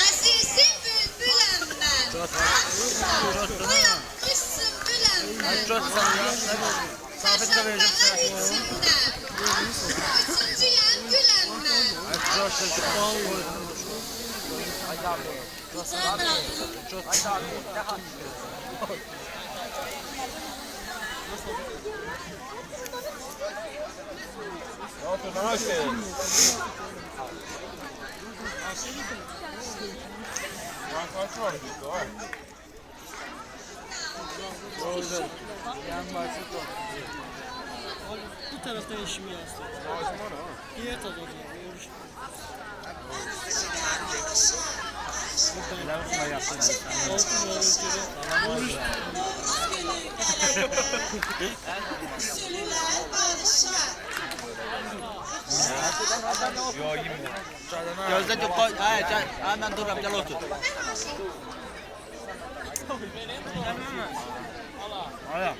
Azizim bülbülüm ben. Aşkım uyanmışsın bülüm ben. Kaşangalar içimde. Üçüncüyem gülüm ben. Çok Əs- Əzizim bülbüləm mən. Oyanmışsın büləm mən. Çaşanqalar içində. Üçüncüyəm güləm mən. Bu taraftan işimi yazdı. Diğer taraftan görüş. Altın var ülkede. Gözde çok koy. Hayır sen hemen dur gel otur. Aya.